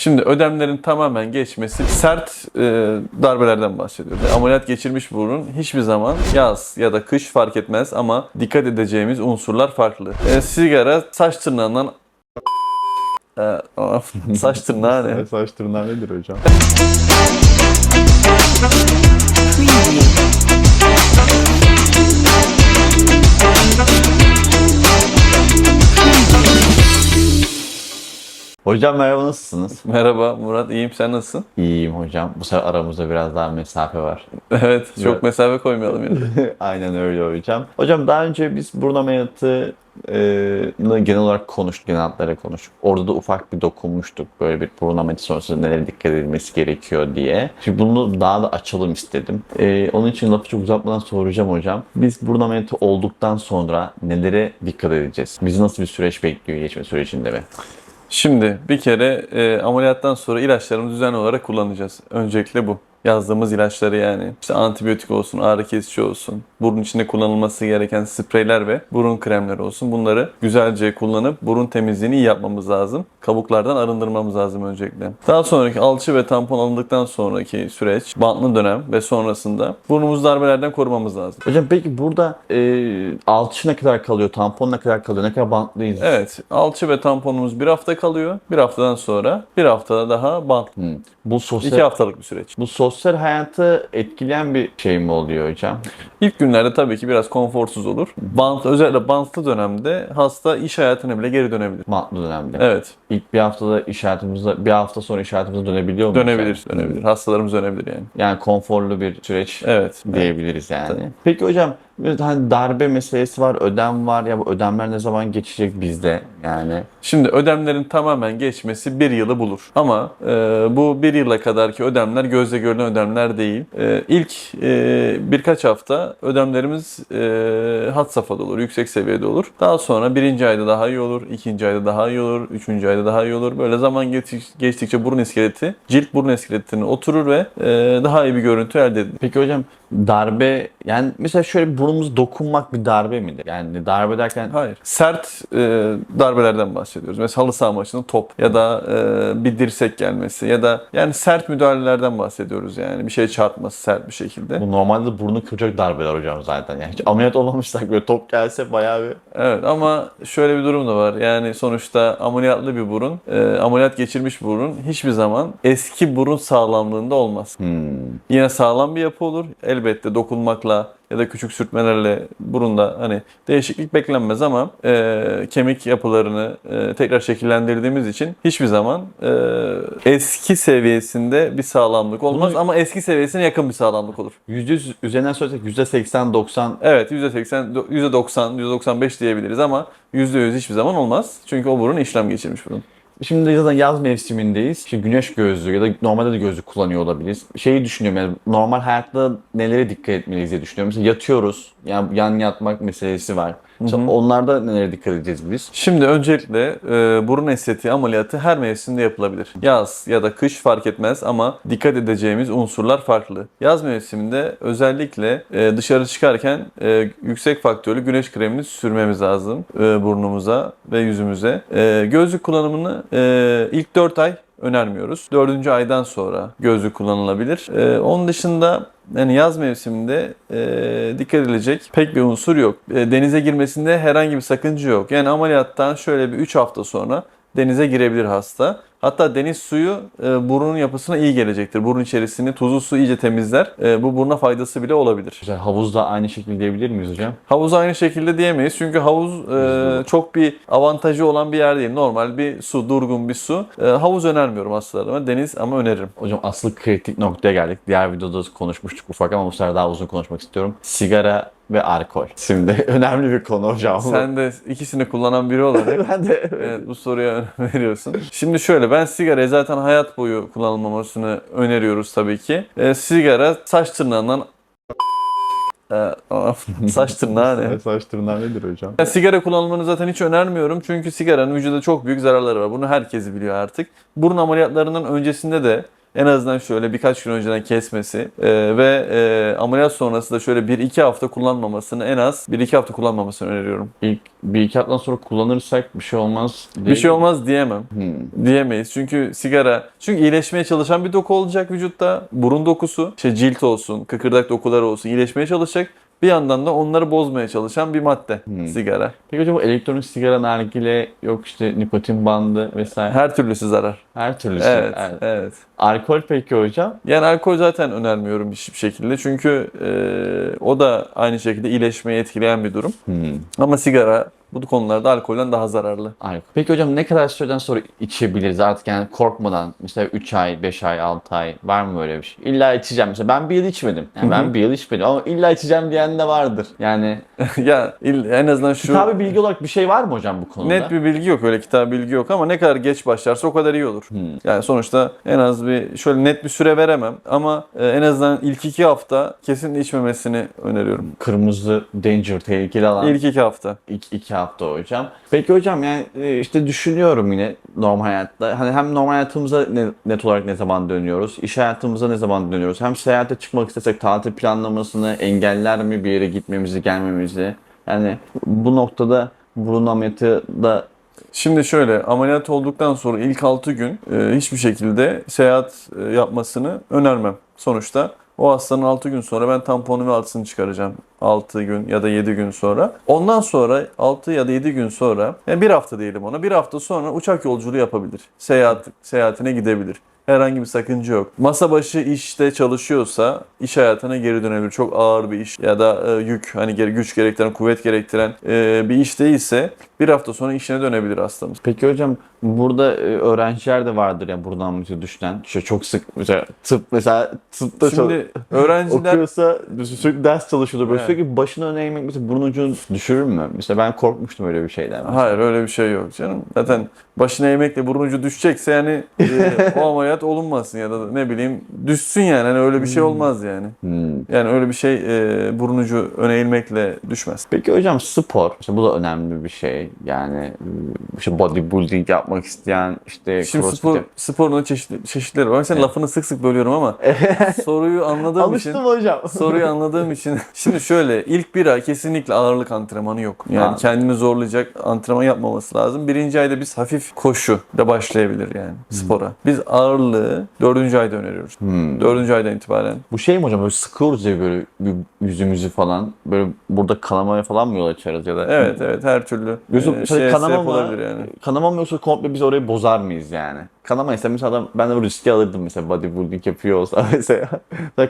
Şimdi ödemlerin tamamen geçmesi sert e, darbelerden bahsediyoruz. Yani ameliyat geçirmiş burun hiçbir zaman yaz ya da kış fark etmez ama dikkat edeceğimiz unsurlar farklı. E, sigara saç tırnağından e, saç tırnağı ne? Saç tırnağı nedir hocam? Hocam merhaba nasılsınız? Merhaba Murat, iyiyim. Sen nasılsın? İyiyim hocam. Bu sefer aramızda biraz daha mesafe var. Evet, çok Evet. mesafe koymayalım yani. Aynen öyle hocam. Hocam daha önce biz burun ameliyatı e, genel olarak konuştuk, genel hatlara konuştuk. Orada da ufak bir dokunmuştuk böyle bir burun ameliyatı sonrasında nelere dikkat edilmesi gerekiyor diye. Şimdi bunu daha da açalım istedim. E, onun için lafı çok uzatmadan soracağım hocam. Biz burun ameliyatı olduktan sonra nelere dikkat edeceğiz? Bizi nasıl bir süreç bekliyor geçme sürecinde mi? Şimdi bir kere e, ameliyattan sonra ilaçlarımızı düzenli olarak kullanacağız. Öncelikle bu. Yazdığımız ilaçları yani. İşte antibiyotik olsun, ağrı kesici olsun, burun içinde kullanılması gereken spreyler ve burun kremleri olsun. Bunları güzelce kullanıp burun temizliğini iyi yapmamız lazım. Kabuklardan arındırmamız lazım öncelikle. Daha sonraki alçı ve tampon alındıktan sonraki süreç, bantlı dönem ve sonrasında burnumuzu darbelerden korumamız lazım. Hocam peki burada e, alçı ne kadar kalıyor, tampon ne kadar kalıyor, ne kadar bantlıyız? Evet, alçı ve tamponumuz bir hafta kalıyor. Bir haftadan sonra bir haftada daha bant. Hmm. Bu sosyal İki haftalık bir süreç. Bu sosyal hayatı etkileyen bir şey mi oluyor hocam? İlk günlerde tabii ki biraz konforsuz olur. Bant, özellikle bantlı dönemde hasta iş hayatına bile geri dönebilir. Mantlı dönemde. Evet, İlk bir haftada iş hayatımıza, bir hafta sonra iş hayatımıza dönebiliyor muyuz? dönebilir, yani? dönebilir. Hastalarımız dönebilir yani. Yani konforlu bir süreç Evet. diyebiliriz yani. Tabii. Peki hocam hani darbe meselesi var, ödem var. Ya bu ödemler ne zaman geçecek bizde yani? Şimdi ödemlerin tamamen geçmesi bir yılı bulur. Ama e, bu bir yıla kadarki ödemler gözle görülen ödemler değil. E, ilk e, birkaç hafta ödemlerimiz e, had safhada olur, yüksek seviyede olur. Daha sonra birinci ayda daha iyi olur, ikinci ayda daha iyi olur, üçüncü ayda daha iyi olur. Böyle zaman geçtik- geçtikçe burun iskeleti, cilt burun iskeletine oturur ve e, daha iyi bir görüntü elde edilir. Peki hocam darbe yani mesela şöyle burnumuza dokunmak bir darbe midir? Yani darbe derken Hayır. Sert e, darbelerden bahsediyoruz. Mesela halı saha maçında top ya da e, bir dirsek gelmesi ya da yani sert müdahalelerden bahsediyoruz yani. Bir şey çarpması sert bir şekilde. bu normalde burnu kıracak darbeler hocam zaten. Yani hiç ameliyat olmamışsak böyle top gelse bayağı bir Evet ama şöyle bir durum da var. Yani sonuçta ameliyatlı bir burun, e, ameliyat geçirmiş burun hiçbir zaman eski burun sağlamlığında olmaz. hmm. Yine sağlam bir yapı olur. Elbette dokunmakla ya da küçük sürtmelerle burunda hani değişiklik beklenmez ama e, kemik yapılarını e, tekrar şekillendirdiğimiz için hiçbir zaman e, eski seviyesinde bir sağlamlık olmaz Bunu- ama eski seviyesine yakın bir sağlamlık olur. %100 üzerinden söylesek %80-90 Evet %80, %90, %95 diyebiliriz ama %100 hiçbir zaman olmaz. Çünkü o burun işlem geçirmiş burun. Şimdi zaten yaz mevsimindeyiz. İşte güneş gözlüğü ya da normalde de gözlük kullanıyor olabiliriz. Şeyi düşünüyorum yani normal hayatta nelere dikkat etmeliyiz diye düşünüyorum. Mesela yatıyoruz. Yani yan yatmak meselesi var. Mesela hı. onlarda nelere dikkat edeceğiz biz? Şimdi öncelikle e, burun estetiği ameliyatı her mevsimde yapılabilir. Yaz ya da kış fark etmez ama dikkat edeceğimiz unsurlar farklı. Yaz mevsiminde özellikle e, dışarı çıkarken e, yüksek faktörlü güneş kremini sürmemiz lazım e, burnumuza ve yüzümüze. E, gözlük kullanımını e, ilk 4 ay önermiyoruz. 4. aydan sonra gözlük kullanılabilir. E, onun dışında yani yaz mevsiminde e, dikkat edilecek pek bir unsur yok. E, denize girmesinde herhangi bir sakınca yok. Yani ameliyattan şöyle bir 3 hafta sonra denize girebilir hasta. Hatta deniz suyu e, burnun yapısına iyi gelecektir. Burun içerisini tuzlu su iyice temizler. E, bu buruna faydası bile olabilir. Mesela havuzda aynı şekilde diyebilir miyiz hocam? Havuz aynı şekilde diyemeyiz. Çünkü havuz e, çok bir avantajı olan bir yer değil. Normal bir su, durgun bir su. E, havuz önermiyorum hastalarıma. Deniz ama öneririm. Hocam asıl kritik noktaya geldik. Diğer videoda konuşmuştuk ufak ama bu sefer daha uzun konuşmak istiyorum. Sigara ve alkol. Şimdi önemli bir konu hocam. Sen de ikisini kullanan biri olarak ben de Evet, bu soruya önem veriyorsun. Şimdi şöyle ben sigara zaten hayat boyu kullanılmamasını öneriyoruz tabii ki. E, sigara saç tırnağından e, saç tırnağı ne? Saç tırnağı nedir hocam? Ya sigara kullanımını zaten hiç önermiyorum çünkü sigaranın vücuda çok büyük zararları var. Bunu herkes biliyor artık. Burun ameliyatlarının öncesinde de en azından şöyle birkaç gün önceden kesmesi e, ve e, ameliyat sonrası da şöyle 1-2 hafta kullanmamasını en az 1-2 hafta kullanmamasını öneriyorum. İlk bir iki haftadan sonra kullanırsak bir şey olmaz. Bir şey olmaz diyemem. Hmm. Diyemeyiz. Çünkü sigara, çünkü iyileşmeye çalışan bir doku olacak vücutta. Burun dokusu, işte cilt olsun, kıkırdak dokuları olsun iyileşmeye çalışacak. Bir yandan da onları bozmaya çalışan bir madde Hmm. sigara. Peki hocam bu elektronik sigara, nargile, yok işte nikotin bandı vesaire her, Her türlüsü zarar. türlüsü. Evet, evet. evet. Alkol peki hocam? Yani alkol zaten önermiyorum hiçbir şekilde. Çünkü e, o da aynı şekilde iyileşmeyi etkileyen bir durum. Hmm. Ama sigara bu konularda alkolden daha zararlı. Alkol. Peki hocam ne kadar süreden sonra içebiliriz artık yani korkmadan mesela 3 ay, 5 ay, 6 ay var mı böyle bir şey? İlla içeceğim mesela ben bir yıl içmedim. Yani ben bir yıl içmedim ama illa içeceğim diyen de vardır. Yani ya en azından şu kitabı bilgi olarak bir şey var mı hocam bu konuda? net bir bilgi yok öyle kitap bilgi yok ama ne kadar geç başlarsa o kadar iyi olur. Hmm. Yani sonuçta en az bir şöyle net bir süre veremem ama e, en azından ilk iki hafta kesin içmemesini öneriyorum. Kırmızı danger tehlikeli alan İlk iki hafta. İki, iki hafta hocam. Peki hocam yani e, işte düşünüyorum yine normal hayatta. Hani hem normal hayatımıza ne, net olarak ne zaman dönüyoruz? iş hayatımıza ne zaman dönüyoruz? Hem seyahate çıkmak istesek tatil planlamasını engeller mi bir yere gitmemizi, gelmemizi? Yani bu noktada burun ameliyatı da Şimdi şöyle ameliyat olduktan sonra ilk 6 gün e, hiçbir şekilde seyahat e, yapmasını önermem. Sonuçta o hastanın 6 gün sonra ben tamponu ve altısını çıkaracağım. 6 gün ya da 7 gün sonra. Ondan sonra 6 ya da 7 gün sonra yani bir hafta diyelim ona. Bir hafta sonra uçak yolculuğu yapabilir. Seyahat seyahatine gidebilir. Herhangi bir sakınca yok. Masa başı işte çalışıyorsa iş hayatına geri dönebilir. Çok ağır bir iş ya da e, yük hani güç gerektiren, kuvvet gerektiren e, bir iş değilse bir hafta sonra işine dönebilir hastamız. Peki hocam burada e, öğrenciler de vardır ya buradan ameliyatı düşen. İşte çok sık mesela tıp mesela tıpta Şimdi öğrenciler okuyorsa sürekli ders çalışıyordur. Böyle Evet. sürekli başına öne eğmek mesela burun ucunu düşürür mü? Mesela ben korkmuştum öyle bir şeyden. Hayır öyle bir şey yok canım. Zaten başına eğmekle burun ucu düşecekse yani e, o ameliyat olunmasın ya da ne bileyim düşsün yani. Hani öyle bir şey olmaz yani. Hmm. Yani öyle bir şey e, burun ucu öne eğilmekle düşmez. Peki hocam spor, işte bu da önemli bir şey. Yani işte bodybuilding yapmak isteyen, işte Şimdi crossfit spor, yap- sporun çeşitli, çeşitleri var. Ben senin Evet. lafını sık sık bölüyorum ama soruyu anladığım için Alıştım hocam. soruyu anladığım için şimdi şöyle ilk bir ay kesinlikle ağırlık antrenmanı yok. Yani Ha. kendini zorlayacak antrenman yapmaması lazım. Birinci ayda biz hafif koşu da başlayabilir yani spora. Biz ağırlığı dördüncü ayda öneriyoruz. Hmm. Dördüncü aydan itibaren. Bu şey mi hocam böyle sıkıyoruz ya böyle yüzümüzü falan. Böyle burada kanamaya falan mı yol açarız ya da? Evet evet her türlü Yusuf e, mesela şeye kanama mı? yani. Kanama mı yoksa komple biz orayı bozar mıyız yani? Kanama ise mesela adam, ben de bu riski alırdım mesela bodybuilding yapıyor olsa mesela.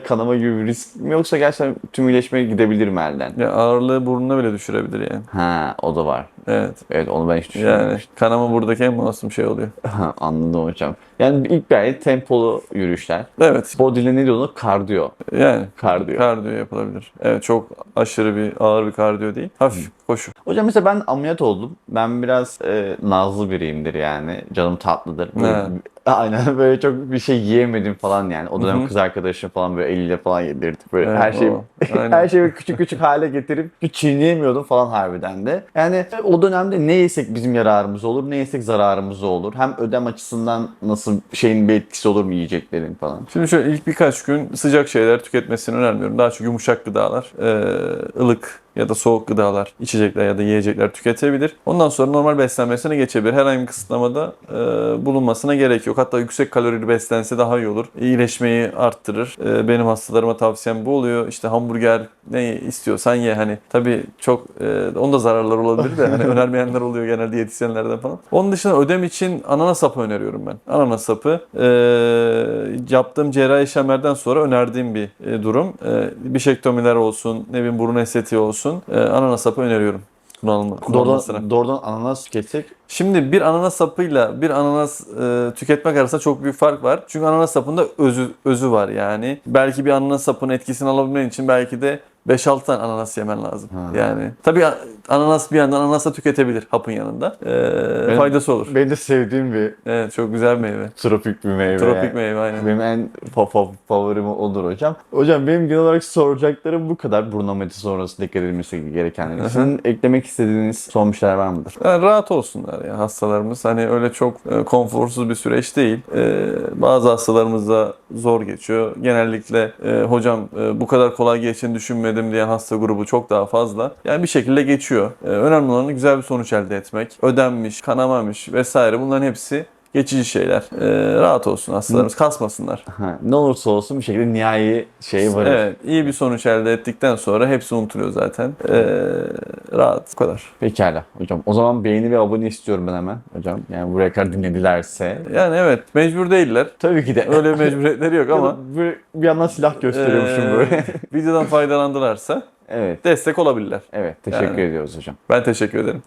Kanama gibi bir risk mi yoksa gerçekten tüm iyileşmeye gidebilir mi elden? Ya ağırlığı burnuna bile düşürebilir yani. Ha o da var. Evet. Evet onu ben hiç Yani düşünmemiştim. kanama buradaki en masum şey oluyor. Anladım hocam. Yani ilk ay tempolu yürüyüşler. Evet. Body ile ne diyor onu? Kardiyo. Yani Kardiyo. kardiyo yapılabilir. Evet çok aşırı bir ağır bir kardiyo değil. Hafif koşu. Hocam mesela ben ameliyat oldum. Ben biraz e, nazlı biriyimdir yani. Canım tatlıdır. Böyle, Evet. Aynen böyle çok bir şey yiyemedim falan yani. O dönem Hı hı. kız arkadaşım falan böyle eliyle falan yedirdi. Böyle Evet, her şeyi o. Her şeyi küçük küçük hale getirip hiç çiğneyemiyordum falan harbiden de. Yani o dönemde ne yesek bizim yararımız olur, ne yesek zararımız olur. Hem ödem açısından nasıl şeyin bir etkisi olur mu yiyeceklerin falan. Şimdi şöyle ilk birkaç gün sıcak şeyler tüketmesini önermiyorum. Daha çok yumuşak gıdalar, e, ılık ya da soğuk gıdalar, içecekler ya da yiyecekler tüketebilir. Ondan sonra normal beslenmesine geçebilir. Herhangi bir kısıtlamada e, bulunmasına gerek yok. Hatta yüksek kalorili beslense daha iyi olur. İyileşmeyi arttırır. E, benim hastalarıma tavsiyem bu oluyor. İşte hamburger ne istiyorsan ye. Hani tabii çok e, onda zararları olabilir de hani önermeyenler oluyor genelde diyetisyenlerden falan. Onun dışında ödem için ananas sapı öneriyorum ben. Ananas sapı e, yaptığım cerrahi işlemlerden sonra önerdiğim bir e, durum. E, bişektomiler olsun, ne bileyim burun estetiği olsun. E, ananas sapı öneriyorum kullanılma, kullanılmasına. Doğrudan, doğrudan ananas tüketsek Şimdi bir ananas sapıyla bir ananas e, tüketmek arasında çok büyük fark var. Çünkü ananas sapında özü özü var yani. Belki bir ananas sapının etkisini alabilmen için belki de 5-6 tane ananas yemen lazım. Ha. Yani tabii ananas bir yandan ananas da tüketebilir hapın yanında. E, Benim- faydası olur. benim de sevdiğim bir Evet çok güzel meyve. tropik bir meyve. Tropik meyve aynen. Benim en fa- fa- favorim olur hocam. Hocam benim genel olarak soracaklarım bu kadar. Burun ameliyatı sonrası dikkat edilmesi gerekenler. Sizin eklemek istediğiniz son bir şeyler var mıdır? Yani rahat olsunlar hastalarımız. Hani öyle çok e, konforsuz bir süreç değil. E, bazı hastalarımızda zor geçiyor. Genellikle e, hocam bu kadar kolay geçeceğini düşünmedim diye hasta grubu çok daha fazla. Yani bir şekilde geçiyor. Önemli olan güzel bir sonuç elde etmek. Ödenmiş, kanamamış vesaire bunların hepsi geçici şeyler. E, rahat olsun hastalarımız, kasmasınlar. Ha, ne olursa olsun bir şekilde nihai şey var. Evet, iyi bir sonuç elde ettikten sonra hepsi unutuluyor zaten. E, rahat, bu kadar. Pekala hocam. O zaman beğeni ve abone istiyorum ben hemen hocam. Yani buraya kadar dinledilerse. Yani evet, mecbur değiller. Tabii ki de. Öyle bir mecburiyetleri yok ama Ama bir, bir yandan silah gösteriyormuşum Ee, böyle. videodan faydalandılarsa evet. destek olabilirler. Evet. Teşekkür Yani. ediyoruz hocam. Ben teşekkür ederim.